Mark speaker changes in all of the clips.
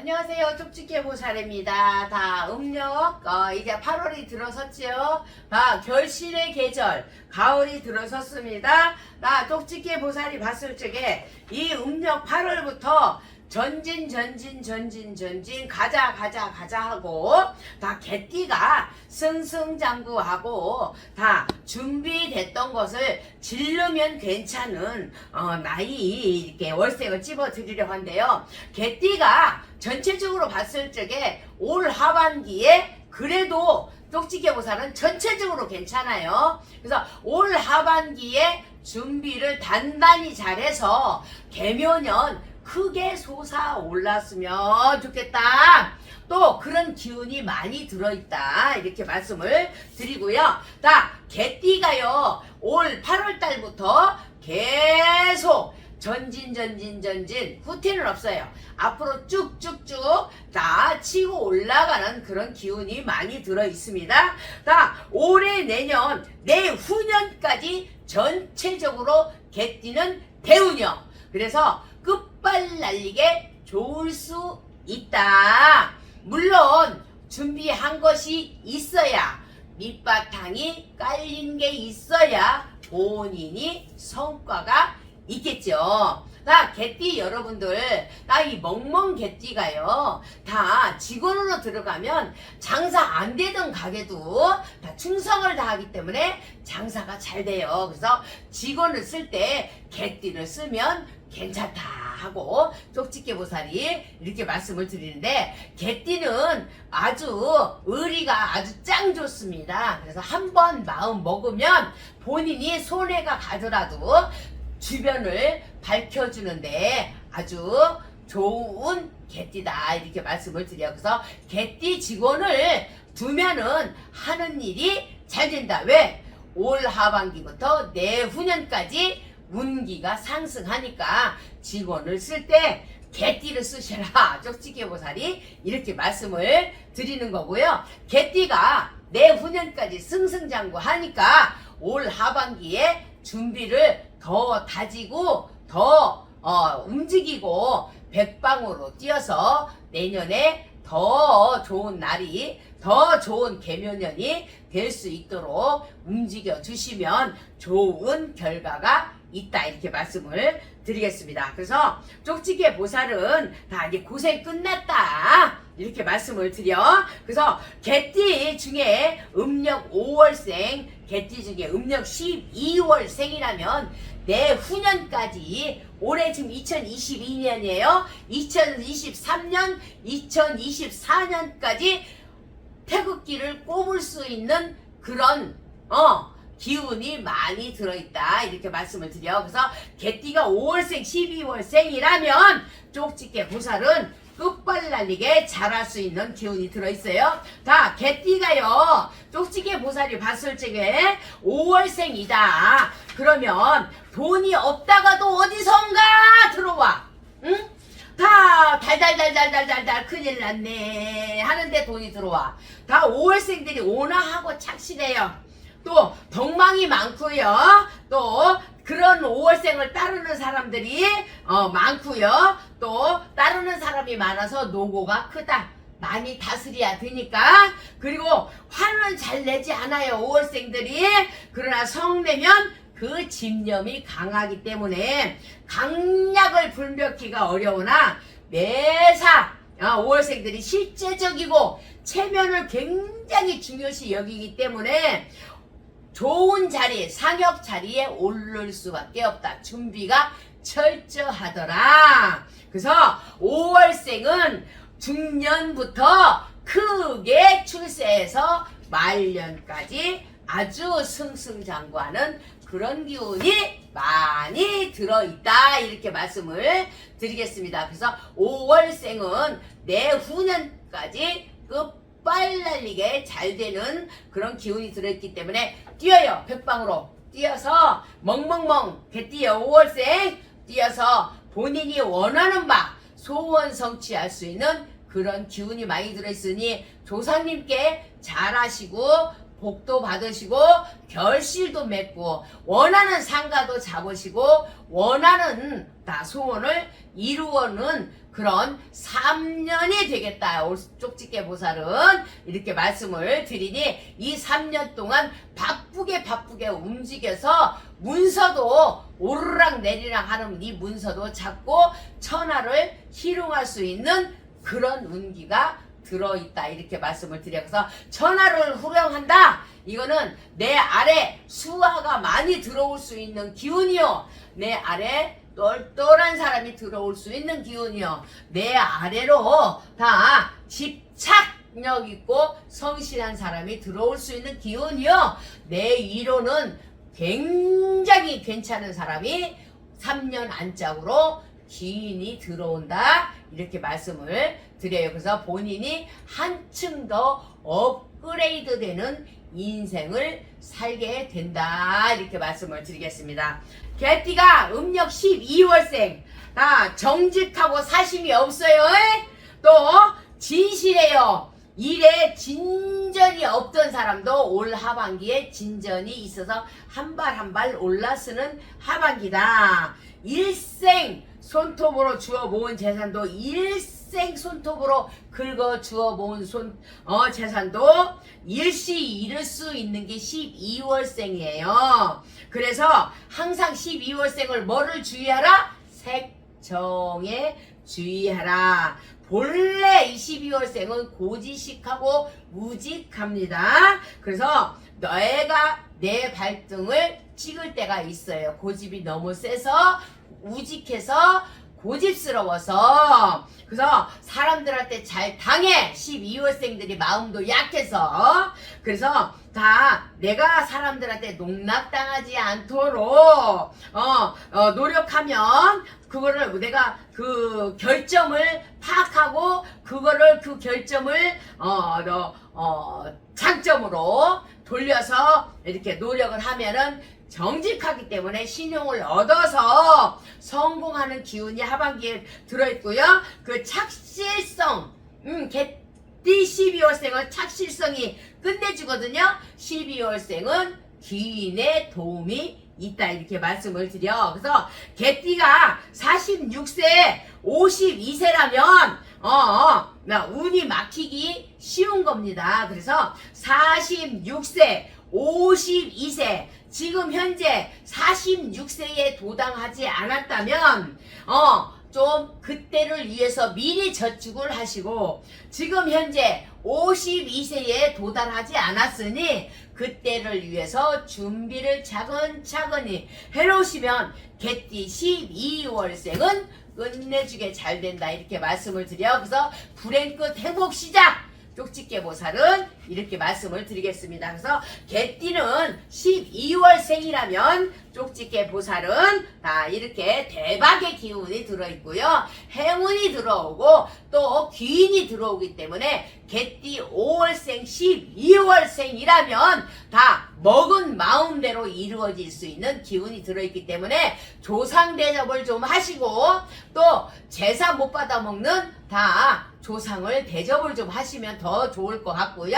Speaker 1: 안녕하세요. 쪽집게 보살입니다. 다 음력, 어, 이제 8월이 들어섰지요. 아, 결실의 계절, 가을이 들어섰습니다. 나 쪽집게 보살이 봤을 적에 이 음력 8월부터 전진, 전진, 전진, 전진, 가자, 가자, 가자 하고, 다 개띠가 승승장구하고, 다 준비됐던 것을 질르면 괜찮은, 어, 나이, 이렇게 월색을 찝어 드리려고 한데요. 개띠가 전체적으로 봤을 적에 올 하반기에 그래도 쪽지게 보살은 전체적으로 괜찮아요. 그래서 올 하반기에 준비를 단단히 잘해서 개묘년 크게 솟아올랐으면 좋겠다. 또 그런 기운이 많이 들어있다. 이렇게 말씀을 드리고요. 자, 개띠가요. 올 8월 달부터 계속 전진 전진 전진 후퇴는 없어요. 앞으로 쭉쭉쭉 다 치고 올라가는 그런 기운이 많이 들어 있습니다. 자, 올해 내년 내후년까지 전체적으로 개띠는 대운영. 그래서 끝발 날리게 좋을 수 있다. 물론 준비한 것이 있어야 밑바탕이 깔린 게 있어야 본인이 성과가 있겠죠. 다 개띠 여러분들, 나 이 멍멍 개띠가요, 다 직원으로 들어가면 장사 안 되던 가게도 다 충성을 다하기 때문에 장사가 잘 돼요. 그래서 직원을 쓸 때 개띠를 쓰면 괜찮다 하고 쪽집게 보살이 이렇게 말씀을 드리는데 개띠는 아주 의리가 아주 짱 좋습니다. 그래서 한 번 마음 먹으면 본인이 손해가 가더라도 주변을 밝혀주는데 아주 좋은 개띠다 이렇게 말씀을 드려요. 그래서 개띠 직원을 두면은 하는 일이 잘 된다. 왜? 올 하반기부터 내후년까지 운기가 상승하니까 직원을 쓸 때 개띠를 쓰셔라. 쪽지게 보살이 이렇게 말씀을 드리는 거고요. 개띠가 내후년까지 승승장구하니까 올 하반기에 준비를 더 다지고 더 어, 움직이고 백방으로 뛰어서 내년에 더 좋은 날이 더 좋은 개묘년이 될 수 있도록 움직여 주시면 좋은 결과가 있다 이렇게 말씀을 드리겠습니다. 그래서 쪽지게 보살은 다 이제 고생 끝났다 이렇게 말씀을 드려. 그래서 개띠 중에 음력 5월생, 개띠 중에 음력 12월생이라면 내후년까지 올해 지금 2022년이에요. 2023년, 2024년까지 태극기를 꼽을 수 있는 그런 어 기운이 많이 들어있다. 이렇게 말씀을 드려. 그래서 개띠가 5월생 12월생이라면 쪽집게 보살은 끝발 날리게 잘할 수 있는 기운이 들어있어요. 다 개띠가요. 쪽집게 보살이 봤을 적에 5월생이다. 그러면 돈이 없다가도 어디선가 들어와. 응? 다 달달달달달달달 큰일 났네 하는데 돈이 들어와. 다 5월생들이 오나하고 착실해요 또 덕망이 많고요. 또 그런 5월생을 따르는 사람들이 어, 많고요. 또 따르는 사람이 많아서 노고가 크다. 많이 다스려야 되니까. 그리고 화는 잘 내지 않아요 5월생들이. 그러나 성내면 그 집념이 강하기 때문에 강약을 불멸키가 어려우나 매사 어, 5월생들이 실제적이고 체면을 굉장히 중요시 여기기 때문에 좋은 자리, 상역 자리에 오를 수밖에 없다. 준비가 철저하더라. 그래서 5월생은 중년부터 크게 출세해서 말년까지 아주 승승장구하는 그런 기운이 많이 들어있다. 이렇게 말씀을 드리겠습니다. 그래서 5월생은 내후년까지 끝 발 날리게 잘 되는 그런 기운이 들어있기 때문에 뛰어요. 백방으로. 뛰어서 멍멍멍 개뛰어 5월생 뛰어서 본인이 원하는 바 소원 성취할 수 있는 그런 기운이 많이 들어있으니 조상님께 잘하시고 복도 받으시고 결실도 맺고 원하는 상가도 잡으시고 원하는 다 소원을 이루어는 그런 3년이 되겠다. 올 쪽집게 보살은 이렇게 말씀을 드리니 이 3년 동안 바쁘게 바쁘게 움직여서 문서도 오르락 내리락 하는 이 문서도 잡고 천하를 희롱할 수 있는 그런 운기가 들어있다 이렇게 말씀을 드려서 천하를 후령한다. 이거는 내 아래 수화가 많이 들어올 수 있는 기운이요. 내 아래 똘똘한 사람이 들어올 수 있는 기운이요. 내 아래로 다 집착력 있고 성실한 사람이 들어올 수 있는 기운이요. 내 위로는 굉장히 괜찮은 사람이 3년 안짝으로 기인이 들어온다. 이렇게 말씀을 드려요. 그래서 본인이 한층 더 업그레이드 되는 인생을 살게 된다 이렇게 말씀을 드리겠습니다. 개띠가 음력 12월생 다 정직하고 사심이 없어요. 에? 또 진실해요. 일에 진전이 없던 사람도 올 하반기에 진전이 있어서 한 발 한 발 올라서는 하반기다. 일생 손톱으로 주워 모은 재산도 일생 손톱으로 긁어 주워 모은 손, 어, 재산도 일시 잃을 수 있는 게 12월생이에요. 그래서 항상 12월생을 뭐를 주의하라? 색정에 주의하라. 본래 22월생은 고지식하고 우직합니다. 그래서 너가 내 발등을 찍을 때가 있어요. 고집이 너무 세서 우직해서 고집스러워서 그래서 사람들한테 잘 당해. 12월생들이 마음도 약해서. 그래서 다 내가 사람들한테 농락당하지 않도록 어, 어, 노력하면 그거를 내가 그 결점을 파악하고 그거를 그 결점을 어, 너, 어, 장점으로 돌려서 이렇게 노력을 하면은 정직하기 때문에 신용을 얻어서 성공하는 기운이 하반기에 들어있고요. 그 착실성, 음, 개 띠 12월생은 착실성이 끝내주거든요. 12월생은 기인의 도움이 있다 이렇게 말씀을 드려. 그래서 개띠가 46세, 52세라면 어, 어, 나 운이 막히기 쉬운 겁니다. 그래서 46세, 52세, 지금 현재 46세에 도당하지 않았다면, 어, 좀 그때를 위해서 미리 저축을 하시고, 지금 현재 52세에 도달하지 않았으니, 그때를 위해서 준비를 차근차근히 해놓으시면, 개띠 12월생은 끝내주게 잘 된다. 이렇게 말씀을 드려. 그래서 불행 끝 행복 시작! 쪽집게 보살은 이렇게 말씀을 드리겠습니다. 그래서 개띠는 12월 생이라면 쪽집게 보살은 다 이렇게 대박의 기운이 들어있고요. 행운이 들어오고 또 귀인이 들어오기 때문에 개띠 5월생, 12월생이라면 다 먹은 마음대로 이루어질 수 있는 기운이 들어있기 때문에 조상 대접을 좀 하시고 또 제사 못 받아 먹는 다 조상을 대접을 좀 하시면 더 좋을 것 같고요.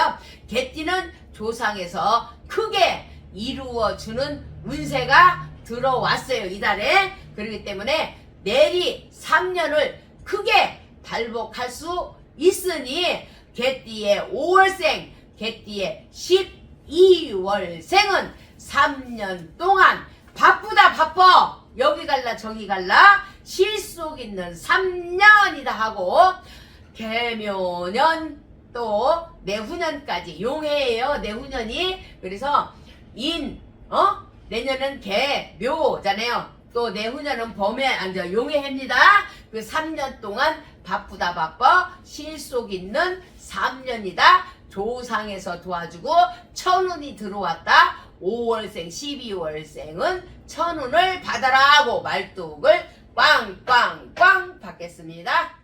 Speaker 1: 개띠는 조상에서 크게 이루어주는 운세가 들어왔어요. 이달에. 그렇기 때문에 내리 3년을 크게 발복할 수 있으니 개띠의 5월생, 개띠의 12월생은 3년 동안 바쁘다 바빠 여기 갈라 저기 갈라 실속 있는 3년이다 하고 개묘년 또 내후년까지 용해예요. 내후년이. 그래서 인 어? 내년은 개 묘잖아요. 또 내후년은 범해 앉아 용해입니다. 그 3년 동안 바쁘다 바빠 실속 있는 3년이다. 조상에서 도와주고 천운이 들어왔다. 5월생 12월생은 천운을 받아라 하고 말뚝을 꽝꽝꽝 받겠습니다